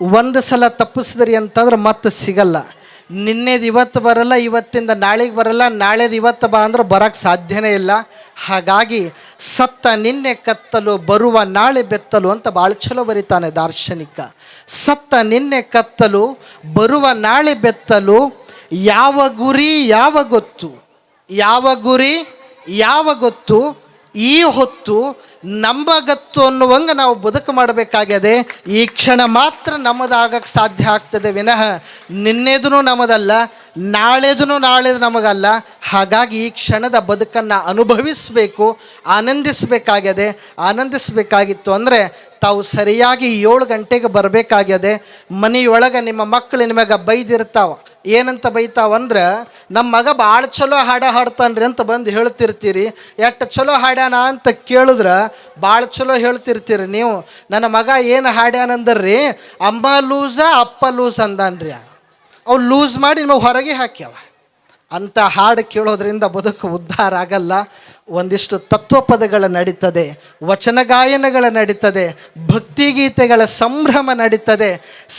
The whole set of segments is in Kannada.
ಒಂದು ಸಲ ತಪ್ಪಿಸಿದ್ರಿ ಅಂತಂದ್ರೆ ಮತ್ತೆ ಸಿಗಲ್ಲ. ನಿನ್ನೆದು ಇವತ್ತು ಬರಲ್ಲ, ಇವತ್ತಿಂದ ನಾಳೆಗೆ ಬರಲ್ಲ, ನಾಳೆದು ಇವತ್ತು ಬಾ ಅಂದ್ರೆ ಬರೋಕ್ಕೆ ಸಾಧ್ಯನೇ ಇಲ್ಲ. ಹಾಗಾಗಿ ಸತ್ತ ನಿನ್ನೆ ಕತ್ತಲು, ಬರುವ ನಾಳೆ ಬೆತ್ತಲು ಅಂತ ಭಾಳ ಚಲೋ ಬರೀತಾನೆ ದಾರ್ಶನಿಕ. ಸತ್ತ ನಿನ್ನೆ ಕತ್ತಲು, ಬರುವ ನಾಳೆ ಬೆತ್ತಲು ಯಾವ ಗುರಿ, ಯಾವ ಗೊತ್ತು? ಯಾವ ಗುರಿ, ಯಾವ ಗೊತ್ತು? ಈ ಹೊತ್ತು ನಂಬಗತ್ತು ಅನ್ನುವಂಗೆ ನಾವು ಬದುಕು ಮಾಡಬೇಕಾಗ್ಯದೆ, ಈ ಕ್ಷಣ ಮಾತ್ರ ನಮ್ಮದಾಗಕ್ಕೆ ಸಾಧ್ಯ ಆಗ್ತದೆ ವಿನಃ ನಿನ್ನೆದೂ ನಮ್ಮದಲ್ಲ ನಾಳೆದೂ ನಾಳೆದು ನಮಗಲ್ಲ, ಹಾಗಾಗಿ ಈ ಕ್ಷಣದ ಬದುಕನ್ನು ಅನುಭವಿಸಬೇಕು ಆನಂದಿಸಬೇಕಾಗಿದೆ ಆನಂದಿಸಬೇಕಾಗಿತ್ತು ಅಂದರೆ ತಾವು ಸರಿಯಾಗಿ ಏಳು ಗಂಟೆಗೆ ಬರಬೇಕಾಗ್ಯದೆ, ಮನೆಯೊಳಗೆ ನಿಮ್ಮ ಮಕ್ಕಳು ನಿಮಗೆ ಬೈದಿರ್ತಾವ. ಏನಂತ ಬೈತಾವಂದ್ರೆ ನಮ್ಮ ಮಗ ಭಾಳ ಚಲೋ ಹಾಡ ಹಾಡ್ತಾನ್ರಿ ಅಂತ ಬಂದು ಹೇಳ್ತಿರ್ತೀರಿ. ಎಷ್ಟು ಚಲೋ ಹಾಡ್ಯಾನ ಅಂತ ಕೇಳಿದ್ರೆ ಭಾಳ ಚಲೋ ಹೇಳ್ತಿರ್ತೀರಿ ನೀವು. ನನ್ನ ಮಗ ಏನು ಹಾಡ್ಯಾನಂದ್ರಿ? ಅಮ್ಮ ಲೂಸ, ಅಪ್ಪ ಲೂಸ್ ಅಂದಾನ್ರಿ. ಅವು ಲೂಸ್ ಮಾಡಿ ನಿಮಗೆ ಹೊರಗೆ ಹಾಕ್ಯಾವ. ಅಂತ ಹಾಡು ಕೇಳೋದ್ರಿಂದ ಬದುಕು ಉದ್ಧಾರ ಆಗಲ್ಲ. ಒಂದಿಷ್ಟು ತತ್ವಪದಗಳ ನಡೀತದೆ, ವಚನ ಗಾಯನಗಳ ನಡೀತದೆ ಭಕ್ತಿಗೀತೆಗಳ ಸಂಭ್ರಮ ನಡೀತದೆ.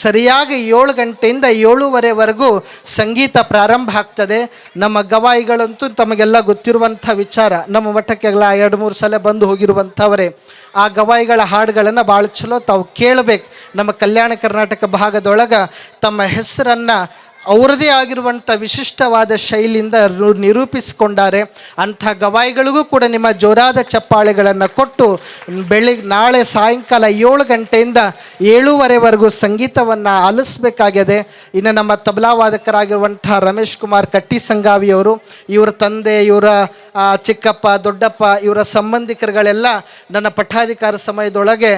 ಸರಿಯಾಗಿ ಏಳು ಗಂಟೆಯಿಂದ ಏಳುವರೆವರೆಗೂ ಸಂಗೀತ ಪ್ರಾರಂಭ ಆಗ್ತದೆ. ನಮ್ಮ ಗವಾಯಿಗಳಂತೂ ತಮಗೆಲ್ಲ ಗೊತ್ತಿರುವಂಥ ವಿಚಾರ. ನಮ್ಮ ಮಠಕ್ಕೆಲ್ಲ ಎರಡು ಮೂರು ಸಲ ಬಂದು ಹೋಗಿರುವಂಥವರೇ, ಆ ಗವಾಯಿಗಳ ಹಾಡುಗಳನ್ನು ಭಾಳ ಚಲೋ ತಾವು ಕೇಳಬೇಕು. ನಮ್ಮ ಕಲ್ಯಾಣ ಕರ್ನಾಟಕ ಭಾಗದೊಳಗೆ ತಮ್ಮ ಹೆಸರನ್ನು ಅವರದೇ ಆಗಿರುವಂಥ ವಿಶಿಷ್ಟವಾದ ಶೈಲಿಯಿಂದ ನಿರೂಪಿಸಿಕೊಂಡಾರೆ. ಅಂಥ ಗವಾಯಿಗಳಿಗೂ ಕೂಡ ನಿಮ್ಮ ಜೋರಾದ ಚಪ್ಪಾಳೆಗಳನ್ನು ಕೊಟ್ಟು ಬೆಳಿಗ್ಗೆ ನಾಳೆ ಸಾಯಂಕಾಲ ಏಳು ಗಂಟೆಯಿಂದ ಏಳೂವರೆವರೆಗೂ ಸಂಗೀತವನ್ನು ಆಲಿಸಬೇಕಾಗಿದೆ. ಇನ್ನು ನಮ್ಮ ತಬಲಾ ವಾದಕರಾಗಿರುವಂಥ ರಮೇಶ್ ಕುಮಾರ್ ಕಟ್ಟಿ ಸಂಗಾವಿಯವರು ಇವರ ತಂದೆ, ಇವರ ಚಿಕ್ಕಪ್ಪ, ದೊಡ್ಡಪ್ಪ, ಇವರ ಸಂಬಂಧಿಕರುಗಳೆಲ್ಲ ನನ್ನ ಪಠಾಧಿಕಾರ ಸಮಯದೊಳಗೆ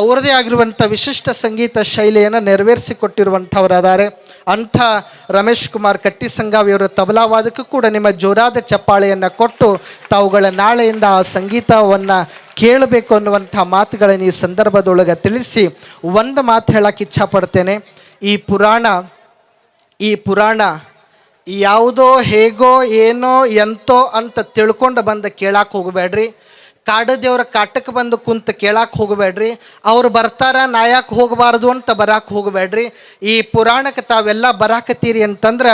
ಅವರದೇ ಆಗಿರುವಂಥ ವಿಶಿಷ್ಟ ಸಂಗೀತ ಶೈಲಿಯನ್ನು ನೆರವೇರಿಸಿಕೊಟ್ಟಿರುವಂಥವರಾದರೆ ಅಂಥ ರಮೇಶ್ ಕುಮಾರ್ ಕಟ್ಟಿ ಸಂಗಾವಿಯವರ ತಬಲಾ ವಾದಕ್ಕೂ ಕೂಡ ನಿಮ್ಮ ಜೋರಾದ ಚಪ್ಪಾಳೆಯನ್ನು ಕೊಟ್ಟು, ತಾವುಗಳ ನಾಳೆಯಿಂದ ಆ ಸಂಗೀತವನ್ನು ಕೇಳಬೇಕು ಅನ್ನುವಂಥ ಮಾತುಗಳನ್ನು ಈ ಸಂದರ್ಭದೊಳಗೆ ತಿಳಿಸಿ, ಒಂದು ಮಾತು ಹೇಳಕ್ಕೆ ಇಚ್ಛಪಡ್ತೇನೆ. ಈ ಪುರಾಣ ಈ ಪುರಾಣ ಯಾವುದೋ ಹೇಗೋ ಏನೋ ಎಂತೋ ಅಂತ ತಿಳ್ಕೊಂಡು ಬಂದು ಕೇಳಕ್ಕೆ ಹೋಗಬೇಡ್ರಿ. ಕಾಡು ದೇವ್ರ ಕಾಟಕ್ಕೆ ಬಂದು ಕುಂತು ಕೇಳಕ್ಕೆ ಹೋಗಬೇಡ್ರಿ. ಅವ್ರು ಬರ್ತಾರ ನಾ ಯಾಕೆ ಹೋಗಬಾರ್ದು ಅಂತ ಬರಕ್ಕೆ ಹೋಗಬೇಡ್ರಿ. ಈ ಪುರಾಣಕ್ಕೆ ತಾವೆಲ್ಲ ಬರಾಕತ್ತೀರಿ ಅಂತಂದ್ರೆ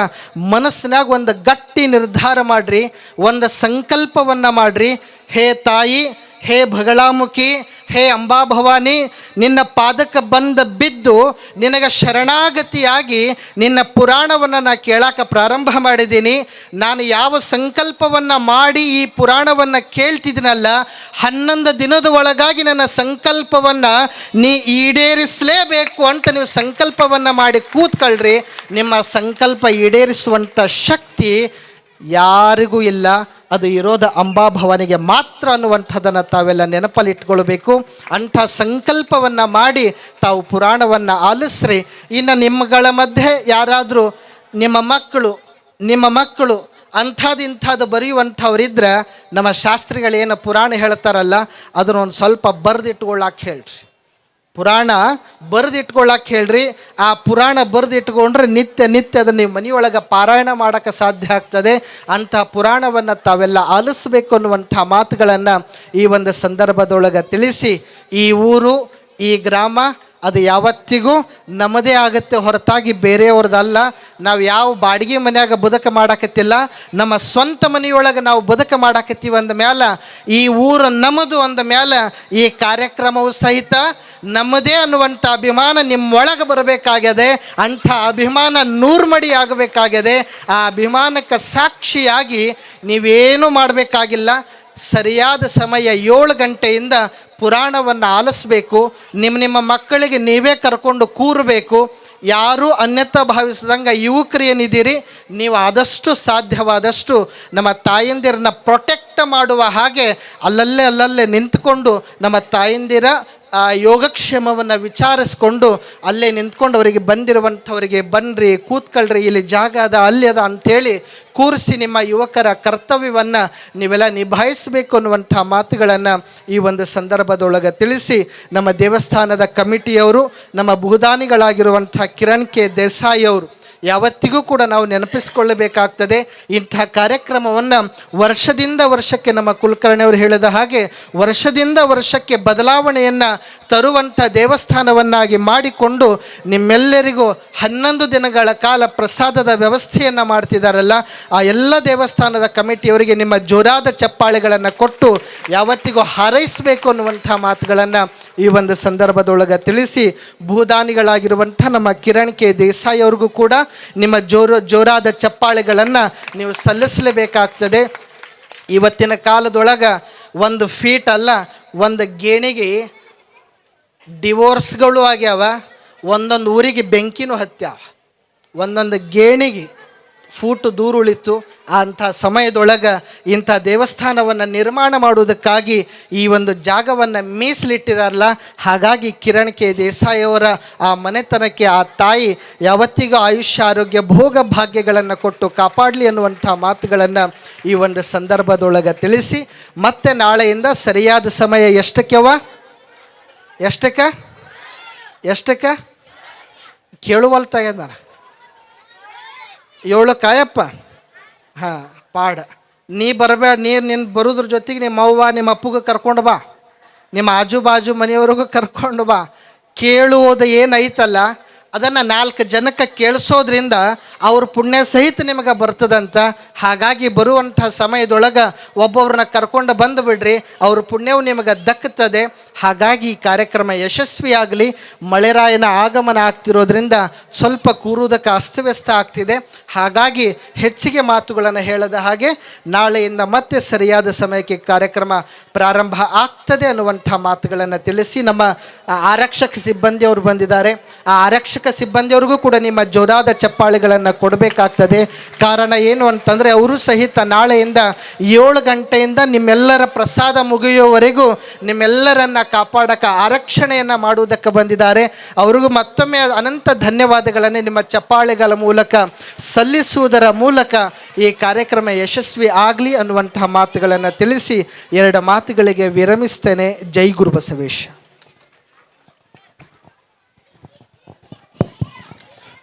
ಮನಸ್ಸಿನಾಗ ಒಂದು ಗಟ್ಟಿ ನಿರ್ಧಾರ ಮಾಡ್ರಿ, ಒಂದು ಸಂಕಲ್ಪವನ್ನು ಮಾಡ್ರಿ. ಹೇ ತಾಯಿ ಹೇ ಭಗಳಾಮುಖಿ, ಹೇ ಅಂಬಾಭವಾನಿ ನಿನ್ನ ಪಾದಕ್ಕೆ ಬಂದ ಬಿದ್ದು ನಿನಗೆ ಶರಣಾಗತಿಯಾಗಿ ನಿನ್ನ ಪುರಾಣವನ್ನು ನಾನು ಕೇಳಾಕ ಪ್ರಾರಂಭ ಮಾಡಿದ್ದೀನಿ. ನಾನು ಯಾವ ಸಂಕಲ್ಪವನ್ನು ಮಾಡಿ ಈ ಪುರಾಣವನ್ನು ಕೇಳ್ತಿದ್ದೀನಲ್ಲ, ಹನ್ನೊಂದು ದಿನದ ಒಳಗಾಗಿ ನನ್ನ ಸಂಕಲ್ಪವನ್ನು ನೀ ಈಡೇರಿಸಲೇಬೇಕು ಅಂತ ನೀವು ಸಂಕಲ್ಪವನ್ನು ಮಾಡಿ ಕೂತ್ಕೊಳ್ರಿ. ನಿಮ್ಮ ಸಂಕಲ್ಪ ಈಡೇರಿಸುವಂಥ ಶಕ್ತಿ ಯಾರಿಗೂ ಇಲ್ಲ. ಅದು ಇರೋದ ಅಂಬಾಭವನಿಗೆ ಮಾತ್ರ ಅನ್ನುವಂಥದ್ದನ್ನು ತಾವೆಲ್ಲ ನೆನಪಲ್ಲಿ ಇಟ್ಕೊಳ್ಬೇಕು ಅಂಥ ಸಂಕಲ್ಪವನ್ನು ಮಾಡಿ ತಾವು ಪುರಾಣವನ್ನು ಆಲಿಸ್ರಿ. ಇನ್ನು ನಿಮ್ಮಗಳ ಮಧ್ಯೆ ಯಾರಾದರೂ ನಿಮ್ಮ ಮಕ್ಕಳು ನಿಮ್ಮ ಮಕ್ಕಳು ಅಂಥದ್ದು ಇಂಥದ್ದು ಬರೆಯುವಂಥವ್ರಿದ್ರೆ ನಮ್ಮ ಶಾಸ್ತ್ರಿಗಳೇನು ಪುರಾಣ ಹೇಳ್ತಾರಲ್ಲ, ಅದನ್ನೊಂದು ಸ್ವಲ್ಪ ಬರೆದಿಟ್ಕೊಳ್ಳಾಕೆ ಹೇಳ್ರಿ. ಪುರಾಣ ಬರೆದಿಟ್ಕೊಳ್ಳಕ್ಕೆ ಹೇಳ್ರಿ. ಆ ಪುರಾಣ ಬರೆದಿಟ್ಕೊಂಡ್ರೆ ನಿತ್ಯ ನಿತ್ಯ ಅದನ್ನು ನೀವು ಮನೆಯೊಳಗೆ ಪಾರಾಯಣ ಮಾಡೋಕ್ಕೆ ಸಾಧ್ಯ ಆಗ್ತದೆ. ಅಂಥ ಪುರಾಣವನ್ನು ತಾವೆಲ್ಲ ಆಲಿಸ್ಬೇಕು ಅನ್ನುವಂಥ ಮಾತುಗಳನ್ನು ಈ ಒಂದು ಸಂದರ್ಭದೊಳಗೆ ತಿಳಿಸಿ. ಈ ಊರು, ಈ ಗ್ರಾಮ, ಅದು ಯಾವತ್ತಿಗೂ ನಮ್ಮದೇ ಆಗುತ್ತೆ ಹೊರತಾಗಿ ಬೇರೆಯವ್ರದ್ದಲ್ಲ ನಾವು ಯಾವ ಬಾಡಿಗೆ ಮನೆಯಾಗ ಬದುಕು ಮಾಡಾಕತ್ತಿಲ್ಲ. ನಮ್ಮ ಸ್ವಂತ ಮನೆಯೊಳಗೆ ನಾವು ಬದುಕು ಮಾಡಾಕತ್ತೀವಿ ಅಂದ ಮ್ಯಾಲ, ಈ ಊರು ನಮ್ಮದು ಅಂದ ಮ್ಯಾಲ ಈ ಕಾರ್ಯಕ್ರಮವು ಸಹಿತ ನಮ್ಮದೇ ಅನ್ನುವಂಥ ಅಭಿಮಾನ ನಿಮ್ಮೊಳಗೆ ಬರಬೇಕಾಗಿದೆ ಅಂಥ ಅಭಿಮಾನ ನೂರ್ಮಡಿ ಆಗಬೇಕಾಗಿದೆ ಆ ಅಭಿಮಾನಕ್ಕೆ ಸಾಕ್ಷಿಯಾಗಿ ನೀವೇನು ಮಾಡಬೇಕಾಗಿಲ್ಲ. ಸರಿಯಾದ ಸಮಯ ಏಳು ಗಂಟೆಯಿಂದ ಪುರಾಣವನ್ನು ಆಲಿಸ್ಬೇಕು. ನಿಮ್ಮ ನಿಮ್ಮ ಮಕ್ಕಳಿಗೆ ನೀವೇ ಕರ್ಕೊಂಡು ಕೂರಬೇಕು. ಯಾರೂ ಅನ್ಯತ ಭಾವಿಸಿದಂಗೆ ಯುವಕರು ಏನಿದ್ದೀರಿ ನೀವು ಆದಷ್ಟು ಸಾಧ್ಯವಾದಷ್ಟು ನಮ್ಮ ತಾಯಂದಿರನ್ನ ಪ್ರೊಟೆಕ್ಟ್ ಮಾಡುವ ಹಾಗೆ ಅಲ್ಲಲ್ಲೇ ಅಲ್ಲಲ್ಲೇ ನಿಂತ್ಕೊಂಡು ನಮ್ಮ ತಾಯಂದಿರ ಆ ಯೋಗಕ್ಷೇಮವನ್ನು ವಿಚಾರಿಸ್ಕೊಂಡು ಅಲ್ಲೇ ನಿಂತ್ಕೊಂಡು ಅವರಿಗೆ ಬಂದಿರುವಂಥವರಿಗೆ ಬನ್ನಿರಿ ಕೂತ್ಕೊಳ್ರಿ, ಇಲ್ಲಿ ಜಾಗ ಅದ, ಅಲ್ಲಿ ಅದ ಅಂಥೇಳಿ ಕೂರಿಸಿ ನಿಮ್ಮ ಯುವಕರ ಕರ್ತವ್ಯವನ್ನು ನೀವೆಲ್ಲ ನಿಭಾಯಿಸಬೇಕು ಅನ್ನುವಂಥ ಮಾತುಗಳನ್ನು ಈ ಒಂದು ಸಂದರ್ಭದೊಳಗೆ ತಿಳಿಸಿ ನಮ್ಮ ದೇವಸ್ಥಾನದ ಕಮಿಟಿಯವರು, ನಮ್ಮ ಭೂದಾನಿಗಳಾಗಿರುವಂಥ ಕಿರಣ್ ಕೆ ದೇಸಾಯಿ ಅವರು. ಯಾವತ್ತಿಗೂ ಕೂಡ ನಾವು ನೆನಪಿಸಿಕೊಳ್ಳಬೇಕಾಗ್ತದೆ. ಇಂಥ ಕಾರ್ಯಕ್ರಮವನ್ನು ವರ್ಷದಿಂದ ವರ್ಷಕ್ಕೆ ನಮ್ಮ ಕುಲಕರ್ಣಿಯವರು ಹೇಳಿದ ಹಾಗೆ ವರ್ಷದಿಂದ ವರ್ಷಕ್ಕೆ ಬದಲಾವಣೆಯನ್ನು ತರುವಂಥ ದೇವಸ್ಥಾನವನ್ನಾಗಿ ಮಾಡಿಕೊಂಡು ನಿಮ್ಮೆಲ್ಲರಿಗೂ ಹನ್ನೊಂದು ದಿನಗಳ ಕಾಲ ಪ್ರಸಾದದ ವ್ಯವಸ್ಥೆಯನ್ನು ಮಾಡ್ತಿದ್ದಾರಲ್ಲ ಆ ಎಲ್ಲ ದೇವಸ್ಥಾನದ ಕಮಿಟಿಯವರಿಗೆ ನಿಮ್ಮ ಜೋರಾದ ಚಪ್ಪಾಳೆಗಳನ್ನು ಕೊಟ್ಟು ಯಾವತ್ತಿಗೂ ಹಾರೈಸಬೇಕು ಅನ್ನುವಂಥ ಮಾತುಗಳನ್ನು ಈ ಒಂದು ಸಂದರ್ಭದೊಳಗೆ ತಿಳಿಸಿ ಭೂದಾನಿಗಳಾಗಿರುವಂಥ ನಮ್ಮ ಕಿರಣ್ ಕೆ ದೇಸಾಯಿ ಅವ್ರಿಗೂ ಕೂಡ ನಿಮ್ಮ ಜೋರ ಜೋರಾದ ಚಪ್ಪಾಳೆಗಳನ್ನು ನೀವು ಸಲ್ಲಿಸಲೇಬೇಕಾಗ್ತದೆ. ಇವತ್ತಿನ ಕಾಲದೊಳಗೆ ಒಂದು ಫೀಟ್ ಅಲ್ಲ, ಒಂದು ಗೇಣಿಗೆ ಡಿವೋರ್ಸ್ಗಳು ಆಗ್ಯಾವ, ಒಂದೊಂದು ಊರಿಗೆ ಬೆಂಕಿನೂ ಹತ್ಯಾವ ಒಂದೊಂದು ಗೇಣಿಗೆ ಫೂಟು ದೂರ ಉಳಿತು ಅಂಥ ಸಮಯದೊಳಗೆ ಇಂಥ ದೇವಸ್ಥಾನವನ್ನು ನಿರ್ಮಾಣ ಮಾಡುವುದಕ್ಕಾಗಿ ಈ ಒಂದು ಜಾಗವನ್ನು ಮೀಸಲಿಟ್ಟಿದಾರಲ್ಲ, ಹಾಗಾಗಿ ಕಿರಣ್ ಕೆ. ದೇಸಾಯಿಯವರ ಆ ಮನೆತನಕ್ಕೆ ಆ ತಾಯಿ ಯಾವತ್ತಿಗೂ ಆಯುಷ್ಯ, ಆರೋಗ್ಯ, ಭೋಗ ಭಾಗ್ಯಗಳನ್ನು ಕೊಟ್ಟು ಕಾಪಾಡಲಿ ಅನ್ನುವಂಥ ಮಾತುಗಳನ್ನು ಈ ಒಂದು ಸಂದರ್ಭದೊಳಗೆ ತಿಳಿಸಿ, ಮತ್ತೆ ನಾಳೆಯಿಂದ ಸರಿಯಾದ ಸಮಯ ಎಷ್ಟಕ್ಕೆವ ಎಷ್ಟಕ್ಕೆ? ಎಷ್ಟಕ್ಕ? ಕೇಳುವಲ್ತಾಗ್ಯದಾರ ಏಳು ಕಾಯಪ್ಪ. ಹಾಂ, ಪಾಡ. ನೀ ಬರಬೇಡ, ನೀರು ನಿನ್ನ ಬರೋದ್ರ ಜೊತೆಗೆ ನಿಮ್ಮ ಅವ್ವ, ನಿಮ್ಮ ಅಪ್ಪಗೆ ಕರ್ಕೊಂಡು ಬಾ. ನಿಮ್ಮ ಆಜು ಬಾಜು ಮನೆಯವ್ರಿಗೂ ಕರ್ಕೊಂಡು ಬಾ. ಕೇಳುವುದು ಏನೈತಲ್ಲ ಅದನ್ನು ನಾಲ್ಕು ಜನಕ್ಕೆ ಕೇಳಿಸೋದ್ರಿಂದ ಅವ್ರ ಪುಣ್ಯ ಸಹಿತ ನಿಮಗೆ ಬರ್ತದಂತ. ಹಾಗಾಗಿ ಬರುವಂಥ ಸಮಯದೊಳಗೆ ಒಬ್ಬೊಬ್ರನ್ನ ಕರ್ಕೊಂಡು ಬಂದು ಬಿಡ್ರಿ, ಅವ್ರ ಪುಣ್ಯವು ನಿಮಗೆ ದಕ್ಕುತ್ತದೆ. ಹಾಗಾಗಿ ಈ ಕಾರ್ಯಕ್ರಮ ಯಶಸ್ವಿಯಾಗಲಿ, ಮಳೆರಾಯನ ಆಗಮನ ಆಗ್ತಿರೋದ್ರಿಂದ ಸ್ವಲ್ಪ ಕೂರುವುದಕ್ಕೆ ಅಸ್ತವ್ಯಸ್ತ ಆಗ್ತಿದೆ. ಹಾಗಾಗಿ ಹೆಚ್ಚಿಗೆ ಮಾತುಗಳನ್ನು ಹೇಳದ ಹಾಗೆ ನಾಳೆಯಿಂದ ಮತ್ತೆ ಸರಿಯಾದ ಸಮಯಕ್ಕೆ ಕಾರ್ಯಕ್ರಮ ಪ್ರಾರಂಭ ಆಗ್ತದೆ ಅನ್ನುವಂಥ ಮಾತುಗಳನ್ನು ತಿಳಿಸಿ ನಮ್ಮ ಆರಕ್ಷಕ ಸಿಬ್ಬಂದಿಯವರು ಬಂದಿದ್ದಾರೆ. ಆ ಆರಕ್ಷಕ ಸಿಬ್ಬಂದಿಯವ್ರಿಗೂ ಕೂಡ ನಿಮ್ಮ ಜೋರಾದ ಚಪ್ಪಾಳೆಗಳನ್ನು ಕೊಡಬೇಕಾಗ್ತದೆ. ಕಾರಣ ಏನು ಅಂತಂದರೆ ಅವರು ಸಹಿತ ನಾಳೆಯಿಂದ ಏಳು ಗಂಟೆಯಿಂದ ನಿಮ್ಮೆಲ್ಲರ ಪ್ರಸಾದ ಮುಗಿಯುವವರೆಗೂ ನಿಮ್ಮೆಲ್ಲರನ್ನು ಕಾಪಾಡಕ್ಕೆ ಆರಕ್ಷಣೆಯನ್ನು ಮಾಡುವುದಕ್ಕೆ ಬಂದಿದ್ದಾರೆ. ಅವರಿಗೂ ಮತ್ತೊಮ್ಮೆ ಅನಂತ ಧನ್ಯವಾದಗಳನ್ನು ನಿಮ್ಮ ಚಪ್ಪಾಳೆಗಳ ಮೂಲಕ ಸಲ್ಲಿಸುವುದರ ಮೂಲಕ ಈ ಕಾರ್ಯಕ್ರಮ ಯಶಸ್ವಿ ಆಗಲಿ ಅನ್ನುವಂತಹ ಮಾತುಗಳನ್ನು ತಿಳಿಸಿ ಎರಡು ಮಾತುಗಳಿಗೆ ವಿರಮಿಸ್ತೇನೆ. ಜೈ ಗುರು ಬಸವೇಶ.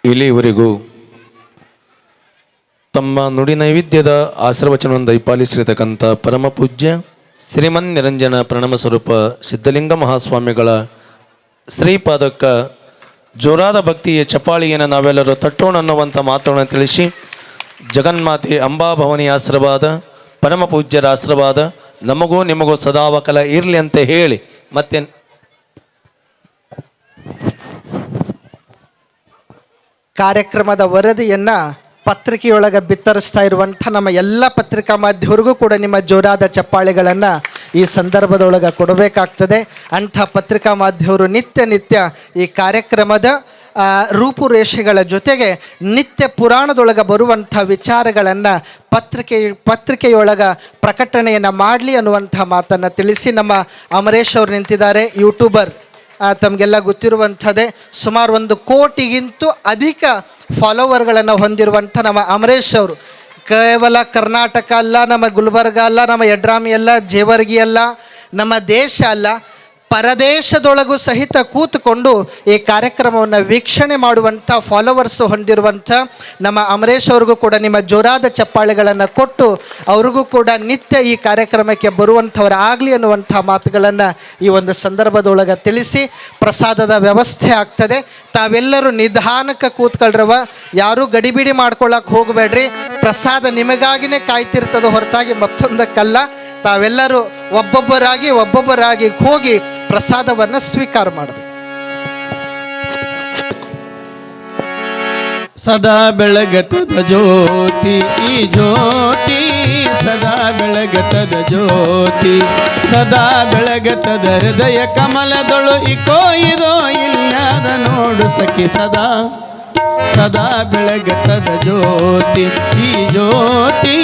ಇಲ್ಲಿಯವರೆಗೂ ತಮ್ಮ ನುಡಿ ನೈವೇದ್ಯದ ಆಶೀರ್ವಚನವನ್ನು ದಯಪಾಲಿಸಿರತಕ್ಕಂಥ ಪರಮ ಪೂಜ್ಯ ಶ್ರೀಮನ್ ನಿರಂಜನ ಪ್ರಣಮ ಸ್ವರೂಪ ಸಿದ್ಧಲಿಂಗ ಮಹಾಸ್ವಾಮಿಗಳ ಶ್ರೀಪಾದಕ್ಕ ಜೋರಾದ ಭಕ್ತಿಯ ಚಪಾಳಿಯನ್ನು ನಾವೆಲ್ಲರೂ ತಟ್ಟೋಣ ಅನ್ನುವಂಥ ಮಾತುಗಳನ್ನು ತಿಳಿಸಿ ಜಗನ್ಮಾತೆ ಅಂಬಾಭವನಿ ಆಶೀರ್ವಾದ ಪರಮ ಪೂಜ್ಯರ ಆಶೀರ್ವಾದ, ನಮಗೂ ನಿಮಗೂ ಸದಾವಕಲ ಇರಲಿ ಅಂತ ಹೇಳಿ ಮತ್ತೆ ಕಾರ್ಯಕ್ರಮದ ವರದಿಯನ್ನು ಪತ್ರಿಕೆಯೊಳಗೆ ಬಿತ್ತರಿಸ್ತಾ ಇರುವಂಥ ನಮ್ಮ ಎಲ್ಲ ಪತ್ರಿಕಾ ಮಾಧ್ಯಮರಿಗೂ ಕೂಡ ನಿಮ್ಮ ಜೋರಾದ ಚಪ್ಪಾಳೆಗಳನ್ನು ಈ ಸಂದರ್ಭದೊಳಗೆ ಕೊಡಬೇಕಾಗ್ತದೆ. ಅಂಥ ಪತ್ರಿಕಾ ಮಾಧ್ಯಮರು ನಿತ್ಯ ನಿತ್ಯ ಈ ಕಾರ್ಯಕ್ರಮದ ರೂಪುರೇಷೆಗಳ ಜೊತೆಗೆ ನಿತ್ಯ ಪುರಾಣದೊಳಗೆ ಬರುವಂಥ ವಿಚಾರಗಳನ್ನು ಪತ್ರಿಕೆ, ಪತ್ರಿಕೆಯೊಳಗೆ ಪ್ರಕಟಣೆಯನ್ನು ಮಾಡಲಿ ಅನ್ನುವಂಥ ಮಾತನ್ನು ತಿಳಿಸಿ ನಮ್ಮ ಅಮರೇಶ್ ಅವರು ನಿಂತಿದ್ದಾರೆ, ಯೂಟ್ಯೂಬರ್. ತಮಗೆಲ್ಲ ಗೊತ್ತಿರುವಂಥದ್ದೇ ಸುಮಾರು ಒಂದು ಕೋಟಿಗಿಂತೂ ಅಧಿಕ ಫಾಲೋವರ್ಗಳನ್ನು ಹೊಂದಿರುವಂಥ ನಮ್ಮ ಅಮರೇಶ್ ಅವರು. ಕೇವಲ ಕರ್ನಾಟಕ ಅಲ್ಲ, ನಮ್ಮ ಗುಲ್ಬರ್ಗ ಅಲ್ಲ, ನಮ್ಮ ಯಡ್ರಾಮಿ ಅಲ್ಲ, ಜೇವರ್ಗಿ ಅಲ್ಲ, ನಮ್ಮ ದೇಶ ಅಲ್ಲ. ಪರದೇಶದೊಳಗೂ ಸಹಿತ ಕೂತುಕೊಂಡು ಈ ಕಾರ್ಯಕ್ರಮವನ್ನು ವೀಕ್ಷಣೆ ಮಾಡುವಂಥ ಫಾಲೋವರ್ಸ್ ಹೊಂದಿರುವಂಥ ನಮ್ಮ ಅಮರೇಶ್ ಅವ್ರಿಗೂ ಕೂಡ, ನಿಮ್ಮ ಜೋರಾದ ಚಪ್ಪಾಳೆಗಳನ್ನು ಕೊಟ್ಟು ಅವ್ರಿಗೂ ಕೂಡ ನಿತ್ಯ ಈ ಕಾರ್ಯಕ್ರಮಕ್ಕೆ ಬರುವಂಥವರಾಗಲಿ ಅನ್ನುವಂಥ ಮಾತುಗಳನ್ನು ಈ ಒಂದು ಸಂದರ್ಭದೊಳಗೆ ತಿಳಿಸಿ ಪ್ರಸಾದದ ವ್ಯವಸ್ಥೆ ಆಗ್ತದೆ. ತಾವೆಲ್ಲರೂ ನಿಧಾನಕ್ಕೆ ಕೂತ್ಕೊಳ್ರವ ಯಾರೂ ಗಡಿಬಿಡಿ ಮಾಡ್ಕೊಳ್ಳೋಕೆ ಹೋಗಬೇಡ್ರಿ. ಪ್ರಸಾದ ನಿಮಗಾಗಿನೇ ಕಾಯ್ತಿರ್ತದೆ ಹೊರತಾಗಿ ಮತ್ತೊಂದಕ್ಕಲ್ಲ. ತಾವೆಲ್ಲರೂ ಒಬ್ಬೊಬ್ಬರಾಗಿ ಒಬ್ಬೊಬ್ಬರಾಗಿ ಹೋಗಿ ಪ್ರಸಾದವನ್ನು ಸ್ವೀಕಾರ ಮಾಡಬೇಕು. ಸದಾ ಬೆಳಗತದ ಜ್ಯೋತಿ ಈ ಜ್ಯೋತಿ ಸದಾ ಬೆಳಗತದ ಜ್ಯೋತಿ ಸದಾ ಬೆಳಗತದ ಹೃದಯ ಕಮಲದೊಳು ಇಕೋ, ಇದೋ ಇಲ್ಲದ ನೋಡು ಸಖಿ ಸದಾ. ಸದಾ ಬೆಳಗತದ ಜ್ಯೋತಿ, ಈ ಜ್ಯೋತಿ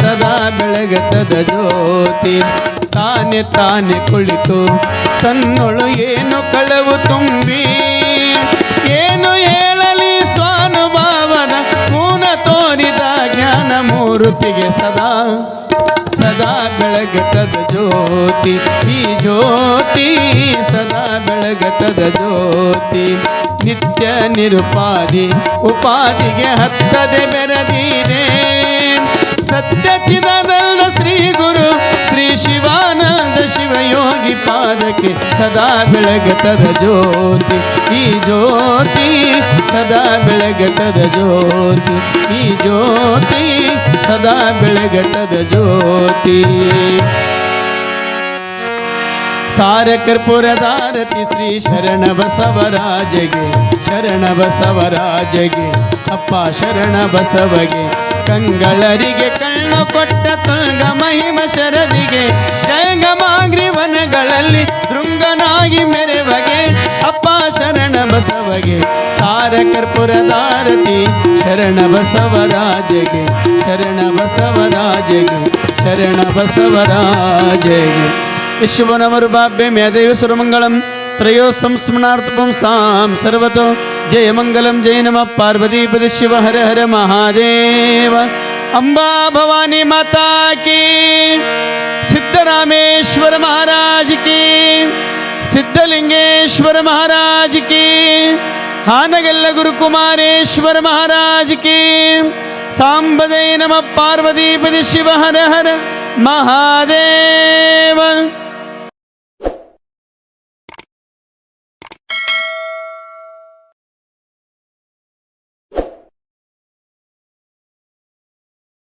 ಸದಾ ಬೆಳಗತದ ಜ್ಯೋತಿ. ತಾನೆ ತಾನೆ ಕುಳಿತು, ತನ್ನೊಳು ಏನು ಕಳವು ತುಂಬಿ. ಏನು ಹೇಳಲಿ ಸ್ವಾನುಭಾವನ, ಮೂನ ತೋರಿದ ಜ್ಞಾನ ಮೂರುತಿಗೆ ಸದಾ ಸದಾ ಬೆಳಗತದ ಜ್ಯೋತಿ. ಈ ಜ್ಯೋತಿ ಸದಾ ಬೆಳಗತದ ಜ್ಯೋತಿ. ನಿತ್ಯ ನಿರುಪಾದಿ ಉಪಾದಿಗೆ ಹತ್ತದೆ ಬೆರದೀರೆ ಸತ್ಯ ಚಿದಾನಂದ ಶ್ರೀ ಗುರು ಶ್ರೀ ಶಿವಾನಂದ ಶಿವಯೋಗಿ ಪಾದಕ್ಕೆ ಸದಾ ಬೆಳಗತದ ಜ್ಯೋತಿ ಈ ಜ್ಯೋತಿ ಸದಾ ಬೆಳಗತದ ಜ್ಯೋತಿ ಈ ಜ್ಯೋತಿ ಸದಾ ಬೆಳಗತದ ಜ್ಯೋತಿ ಸಾರ ಕರ್ಪುರದಾರತಿ ಶ್ರೀ ಶರಣ ಬಸವರಾಜಗೆ ಶರಣ ಬಸವರಾಜಗೆ, ಅಪ್ಪ ಶರಣ ಬಸವಗೆ, ಕಂಗಳರಿಗೆ ಕಣ್ಣು ಕೊಟ್ಟ ತುಂಗ ಮಹಿಮ ಶರದಿಗೆ, ಜಯಗಮಾಗ್ರಿ ವನಗಳಲ್ಲಿ ದೃಂಗನಾಗಿ ಮೆರೆವಗೆ, ಅಪ್ಪ ಶರಣ ಬಸವಗೆ, ಸಾರ ಕರ್ಪುರದಾರತಿ ಶರಣ ಬಸವರಾಜಗೆ ಶರಣ ಬಸವರಾಜಗೆ ಶರಣ ಬಸವರಾಜಗೆ. विश्वनमरुपाभ्य मेदेव सुरमङ्गलं त्रयो संस्मनार्थपुं सां सर्वतो जय मङ्गलं जय नमः पार्वतीपति शिव हर हर महादेव अम्बा भवानी माता की सिद्धरामेश्वर महाराज की सिद्धलिंगेश्वर महाराज की हानगल्ल गुरुकुमारेश्वर महाराज की सांबदय नमः पार्वतीपति शिव हर हर महादेव